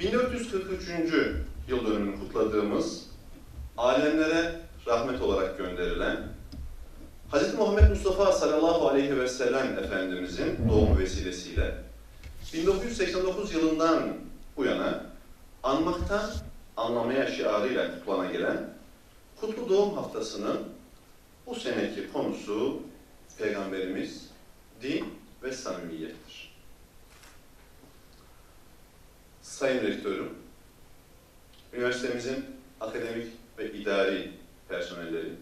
1443. yıl dönümünü kutladığımız, alemlere rahmet olarak gönderilen, Hz. Muhammed Mustafa sallallahu aleyhi ve sellem Efendimizin doğumu vesilesiyle 1989 yılından bu yana anmaktan anlamaya şiarıyla kutlana gelen Kutlu Doğum Haftası'nın bu seneki konusu Peygamberimiz, din ve samimiyettir. Sayın Rektörüm, üniversitemizin akademik ve idari personelleri,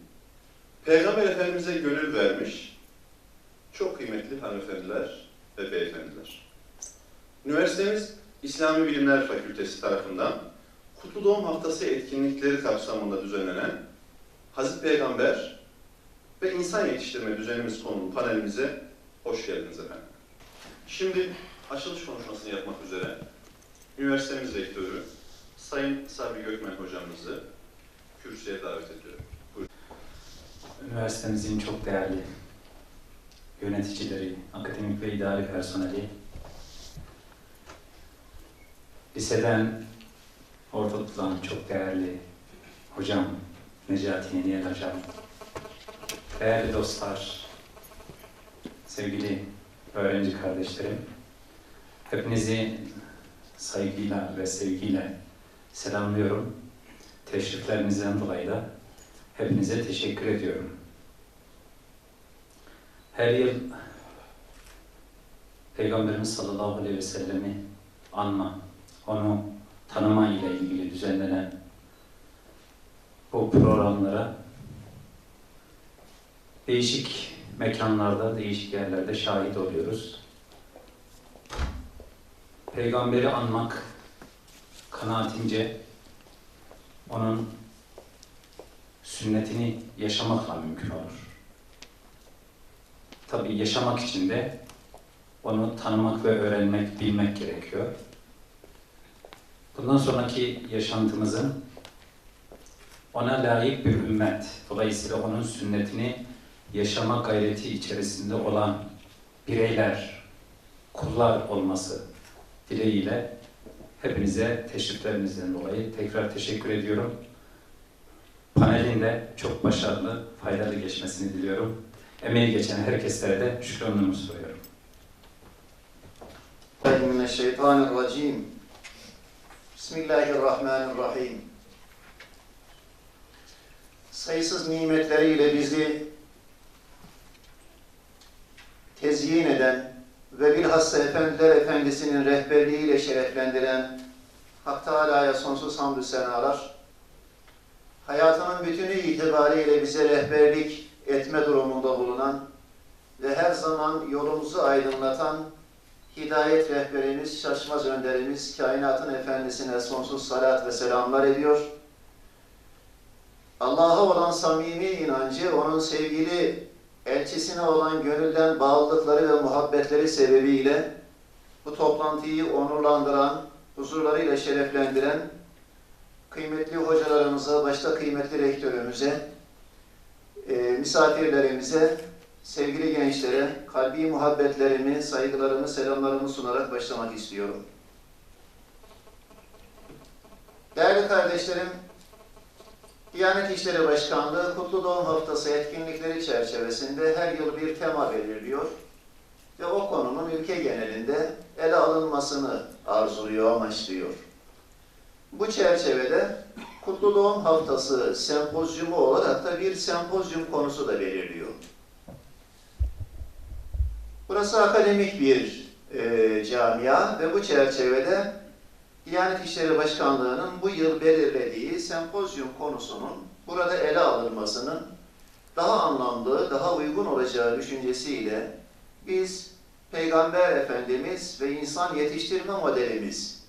Peygamber Efendimiz'e gönül vermiş çok kıymetli hanımefendiler ve beyefendiler. Üniversitemiz İslami Bilimler Fakültesi tarafından Kutlu Doğum Haftası etkinlikleri kapsamında düzenlenen Hazreti Peygamber ve İnsan Yetiştirme Düzenimiz konulu panelimize hoş geldiniz efendim. Şimdi açılış konuşmasını yapmak üzere üniversitemiz rektörü Sayın Sabri Gökmen hocamızı kürsüye davet ediyorum. Üniversitemizin çok değerli yöneticileri, akademik ve idari personeli, liseden orada tutulan çok değerli hocam Necati Yeniyel hocam, değerli dostlar, sevgili öğrenci kardeşlerim, hepinizi saygıyla ve sevgiyle selamlıyorum. Teşriflerinizden dolayı da hepinize teşekkür ediyorum. Her yıl Peygamberimiz sallallahu aleyhi ve sellemi anma, onu tanıma ile ilgili düzenlenen bu programlara değişik mekanlarda, değişik yerlerde şahit oluyoruz. Peygamberi anmak kanaatimce onun sünnetini yaşamakla mümkün olur. Tabii yaşamak için de onu tanımak ve öğrenmek, bilmek gerekiyor. Bundan sonraki yaşantımızın ona layık bir ümmet, dolayısıyla onun sünnetini yaşama gayreti içerisinde olan bireyler, kullar olması dileğiyle hepinize teşriflerinizden dolayı tekrar teşekkür ediyorum. Panelin de çok başarılı, faydalı geçmesini diliyorum. Emeği geçen herkeslere de şükranlarımı sunuyorum. Mineşşeytanirracim. Bismillahirrahmanirrahim. Sayısız nimetleriyle bizi tezyin eden ve bilhassa Efendiler Efendisi'nin rehberliğiyle şereflendiren Hak Teâlâ'ya sonsuz hamdü senalar, hayatının bütünü itibariyle bize rehberlik etme durumunda bulunan ve her zaman yolumuzu aydınlatan hidayet rehberimiz, şaşmaz önderimiz, kainatın efendisine sonsuz salat ve selamlar ediyor. Allah'a olan samimi inancı, onun sevgili elçisine olan gönülden bağlılıkları ve muhabbetleri sebebiyle bu toplantıyı onurlandıran, huzurlarıyla şereflendiren kıymetli hocalarımıza, başta kıymetli rektörümüze, e, misafirlerimize, sevgili gençlere kalbi muhabbetlerimi, saygılarımı, selamlarımı sunarak başlamak istiyorum. Değerli kardeşlerim, Diyanet İşleri Başkanlığı Kutlu Doğum Haftası etkinlikleri çerçevesinde her yıl bir tema belirliyor ve o konunun ülke genelinde ele alınmasını arzuluyor, amaçlıyor. Bu çerçevede Kutlu Doğum Haftası sempozyumu olarak da bir sempozyum konusu da belirliyor. Burası akademik bir e, camia ve bu çerçevede Diyanet İşleri Başkanlığı'nın bu yıl belirlediği sempozyum konusunun burada ele alınmasının daha anlamlı, daha uygun olacağı düşüncesiyle biz Peygamber Efendimiz ve insan yetiştirme modelimiz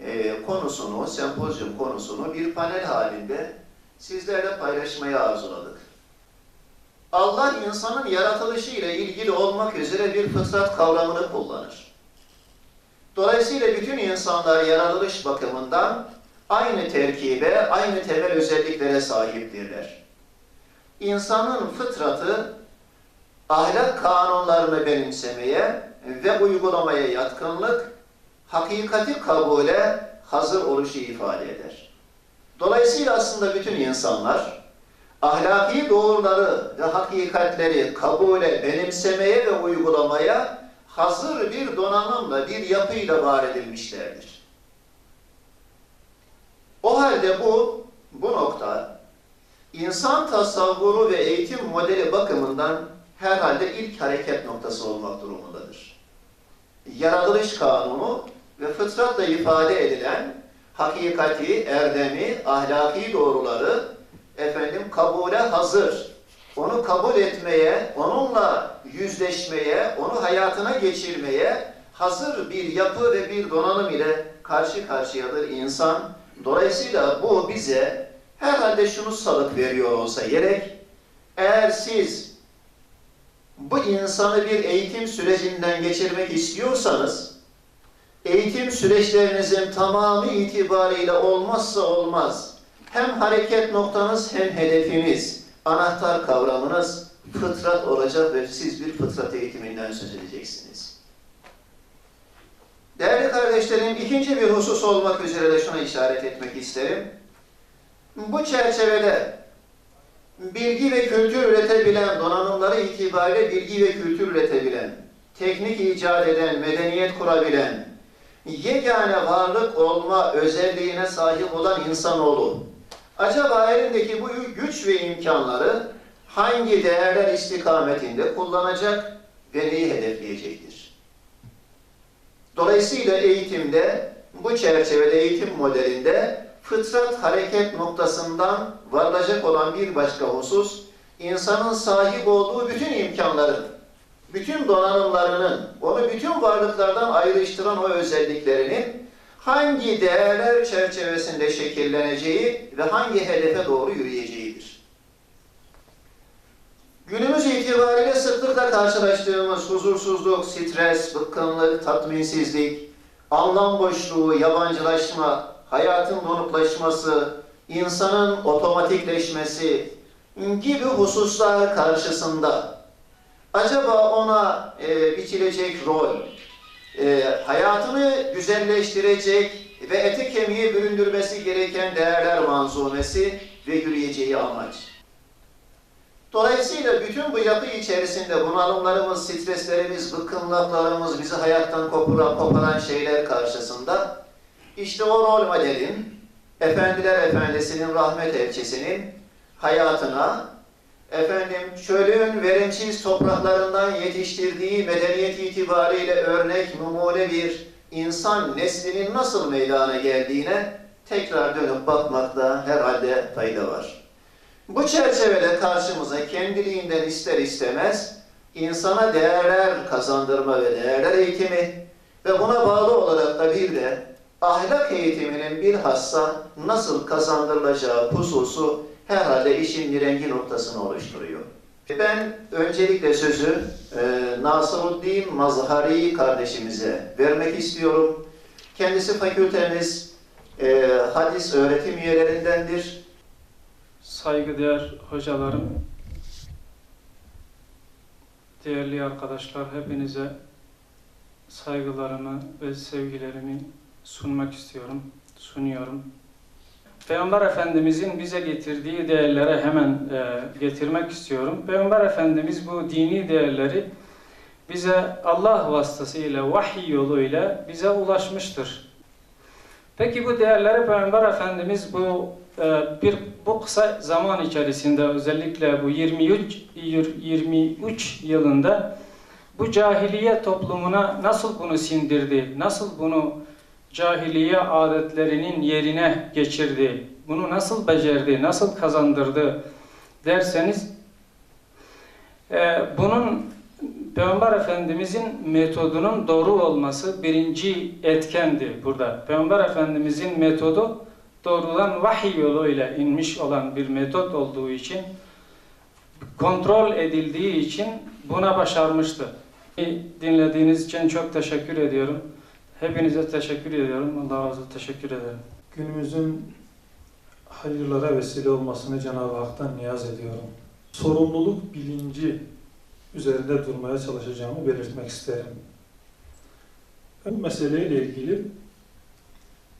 e, konusunu, sempozyum konusunu bir panel halinde sizlerle paylaşmayı arzuladık. Allah insanın yaratılışı ile ilgili olmak üzere bir fıtrat kavramını kullanır. Dolayısıyla bütün insanlar yaratılış bakımından aynı terkibe, aynı temel özelliklere sahiptirler. İnsanın fıtratı ahlak kanunlarını benimsemeye ve uygulamaya yatkınlık, hakikati kabule, hazır oluşu ifade eder. Dolayısıyla aslında bütün insanlar ahlaki doğruları ve hakikatleri kabule, benimsemeye ve uygulamaya hazır bir donanımla, bir yapıyla var edilmişlerdir. O halde bu, bu nokta insan tasavvuru ve eğitim modeli bakımından herhalde ilk hareket noktası olmak durumundadır. Yaratılış kanunu ve fıtratla ifade edilen hakikati, erdemi, ahlaki doğruları efendim kabule hazır. Onu kabul etmeye, onunla yüzleşmeye, onu hayatına geçirmeye hazır bir yapı ve bir donanım ile karşı karşıyadır insan. Dolayısıyla bu bize herhalde şunu salık veriyor olsa gerek. Eğer siz bu insanı bir eğitim sürecinden geçirmek istiyorsanız, eğitim süreçlerinizin tamamı itibariyle olmazsa olmaz, hem hareket noktanız hem hedefiniz, anahtar kavramınız fıtrat olacak ve siz bir fıtrat eğitiminden söz edeceksiniz. Değerli kardeşlerim, ikinci bir husus olmak üzere de şuna işaret etmek isterim. Bu çerçevede bilgi ve kültür üretebilen, donanımları itibariyle bilgi ve kültür üretebilen, teknik icat eden, medeniyet kurabilen, yegane varlık olma özelliğine sahip olan insanoğlu, acaba elindeki bu güç ve imkanları hangi değerler istikametinde kullanacak ve neyi hedefleyecektir? Dolayısıyla eğitimde, bu çerçevede eğitim modelinde fıtrat hareket noktasından varılacak olan bir başka husus, insanın sahip olduğu bütün imkanların, bütün donanımlarının, onu bütün varlıklardan ayrıştıran o özelliklerinin hangi değerler çerçevesinde şekilleneceği ve hangi hedefe doğru yürüyeceğidir. Günümüz itibariyle sıklıkla karşılaştığımız huzursuzluk, stres, bıkkınlık, tatminsizlik, anlam boşluğu, yabancılaşma, hayatın donuklaşması, insanın otomatikleşmesi gibi hususlar karşısında acaba ona e, biçilecek rol, e, hayatını güzelleştirecek ve eti kemiğe büründürmesi gereken değerler manzumesi ve yürüyeceği amaç. Dolayısıyla bütün bu yapı içerisinde bunalımlarımız, streslerimiz, bıkkınlıklarımız, bizi hayattan koparan, koparan şeyler karşısında işte o rol modelin, Efendiler Efendisi'nin rahmet elçisinin hayatına, efendim çölün verimsiz topraklarından yetiştirdiği medeniyet itibariyle örnek, numune bir insan neslinin nasıl meydana geldiğine tekrar dönüp bakmakta herhalde fayda var. Bu çerçevede karşımıza kendiliğinden ister istemez insana değerler kazandırma ve değerler eğitimi ve buna bağlı olarak da bir de ahlak eğitiminin bilhassa nasıl kazandırılacağı hususu herhalde işin mirengi noktasını oluşturuyor. Ben öncelikle sözü e, Nasruddin Mazhari kardeşimize vermek istiyorum. Kendisi fakültemiz e, hadis öğretim üyelerindendir. Saygıdeğer hocalarım, değerli arkadaşlar hepinize saygılarımı ve sevgilerimi sunmak istiyorum, sunuyorum. Peygamber Efendimizin bize getirdiği değerlere hemen e, getirmek istiyorum. Peygamber Efendimiz bu dini değerleri bize Allah vasıtasıyla, vahiy yoluyla bize ulaşmıştır. Peki bu değerleri Peygamber Efendimiz bu e, bir bu kısa zaman içerisinde özellikle bu 23 23 yılında bu cahiliye toplumuna nasıl bunu sindirdi? Nasıl bunu cahiliye adetlerinin yerine geçirdi? Bunu nasıl becerdi? Nasıl kazandırdı? derseniz e, bunun Peygamber Efendimizin metodunun doğru olması birinci etkendi burada. Peygamber Efendimizin metodu doğrudan vahiy yoluyla inmiş olan bir metot olduğu için kontrol edildiği için buna başarmıştı. Dinlediğiniz için çok teşekkür ediyorum. Hepinize teşekkür ediyorum. Allah razı olsun. Teşekkür ederim. günümüzün hayırlara vesile olmasını Cenab-ı Hak'tan niyaz ediyorum. Sorumluluk bilinci üzerinde durmaya çalışacağımı belirtmek isterim. Bu meseleyle ilgili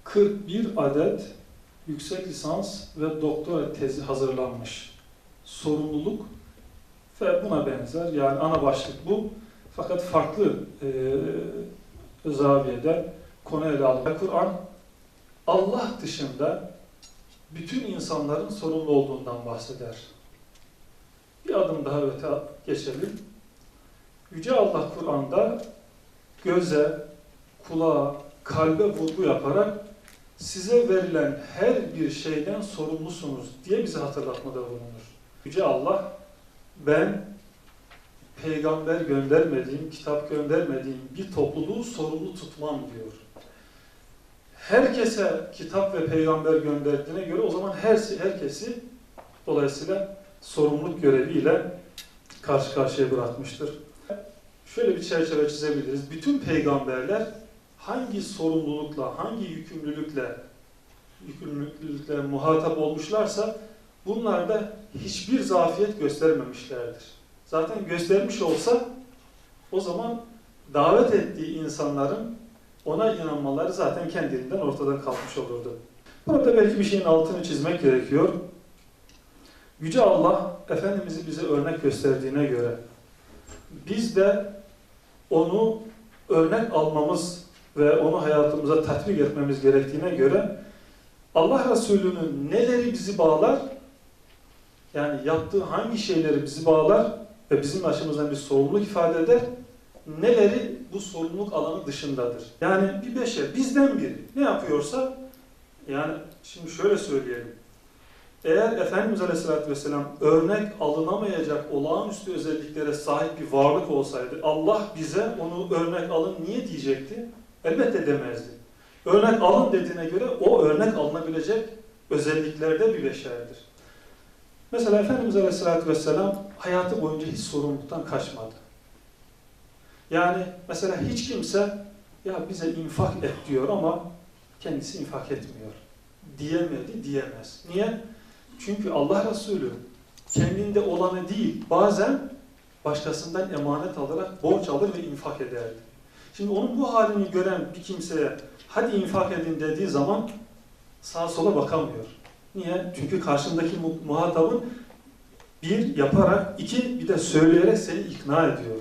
41 adet yüksek lisans ve doktora tezi hazırlanmış. Sorumluluk ve buna benzer yani ana başlık bu. Fakat farklı e, zaviyede konu ele alınıyor. Kur'an Allah dışında bütün insanların sorumlu olduğundan bahseder. Bir adım daha öte geçelim. Yüce Allah Kur'an'da göze, kulağa, kalbe vurgu yaparak size verilen her bir şeyden sorumlusunuz diye bize hatırlatmada bulunur. Yüce Allah ben peygamber göndermediğim, kitap göndermediğim bir topluluğu sorumlu tutmam diyor. Herkese kitap ve peygamber gönderdiğine göre o zaman her herkesi dolayısıyla sorumluluk göreviyle karşı karşıya bırakmıştır. Şöyle bir çerçeve çizebiliriz. Bütün peygamberler hangi sorumlulukla, hangi yükümlülükle yükümlülükle muhatap olmuşlarsa bunlarda hiçbir zafiyet göstermemişlerdir. Zaten göstermiş olsa o zaman davet ettiği insanların ona inanmaları zaten kendiliğinden ortadan kalkmış olurdu. Burada belki bir şeyin altını çizmek gerekiyor. Yüce Allah Efendimiz'i bize örnek gösterdiğine göre biz de onu örnek almamız ve onu hayatımıza tatbik etmemiz gerektiğine göre Allah Resulü'nün neleri bizi bağlar, yani yaptığı hangi şeyleri bizi bağlar ve bizim açımızdan bir sorumluluk ifade eder, neleri bu sorumluluk alanı dışındadır. Yani bir beşer, bizden biri ne yapıyorsa, yani şimdi şöyle söyleyelim, eğer Efendimiz Aleyhisselatü Vesselam örnek alınamayacak olağanüstü özelliklere sahip bir varlık olsaydı, Allah bize onu örnek alın niye diyecekti? Elbette demezdi. Örnek alın dediğine göre o örnek alınabilecek özelliklerde bir beşerdir. Mesela Efendimiz Aleyhisselatü Vesselam hayatı boyunca hiç sorumluluktan kaçmadı. Yani mesela hiç kimse ya bize infak et diyor ama kendisi infak etmiyor. Diyemedi, diyemez. Niye? Çünkü Allah Resulü kendinde olanı değil, bazen başkasından emanet alarak borç alır ve infak ederdi. Şimdi onun bu halini gören bir kimseye hadi infak edin dediği zaman sağa sola bakamıyor. Niye? Çünkü karşındaki mu- muhatabın bir yaparak, iki bir de söyleyerek seni ikna ediyor.